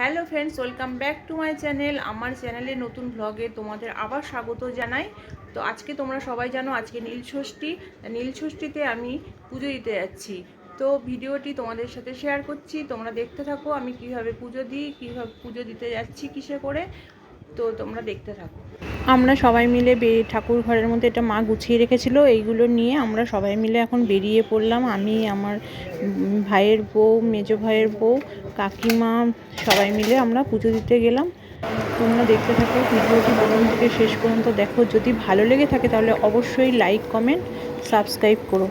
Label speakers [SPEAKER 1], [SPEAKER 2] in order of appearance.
[SPEAKER 1] Hello friends, welcome back to my channel. আমার চ্যানেলে নতুন ভ্লগে তোমাদের আবার স্বাগত জানাই। তো আজকে তোমরা সবাই জানো, আজকে নীল ষষ্ঠী। নীল ষষ্ঠীতে আমি পুজো দিতে যাচ্ছি। তো ভিডিওটি তোমাদের সাথে শেয়ার করছি। তোমরা দেখতে থাকো, আমি কীভাবে পুজো দিই, কীভাবে পুজো দিতে যাচ্ছি, কিসে করে। তো তোমরা দেখতে থাকো। আমরা সবাই মিলে বে- ঠাকুর ঘরের মধ্যে এটা মা গুছিয়ে রেখেছিল, এইগুলো নিয়ে আমরা সবাই মিলে এখন বেরিয়ে পড়লাম। আমি, আমার ভাইয়ের বউ, মেজো ভাইয়ের বউ, কাকিমা সবাই মিলে আমরা পুজো দিতে গেলাম। তোমরা দেখতে থাকো, ভিডিওটি প্রথম থেকে শেষ পর্যন্ত দেখো। যদি ভালো লেগে থাকে তাহলে অবশ্যই লাইক কমেন্ট সাবস্ক্রাইব করো।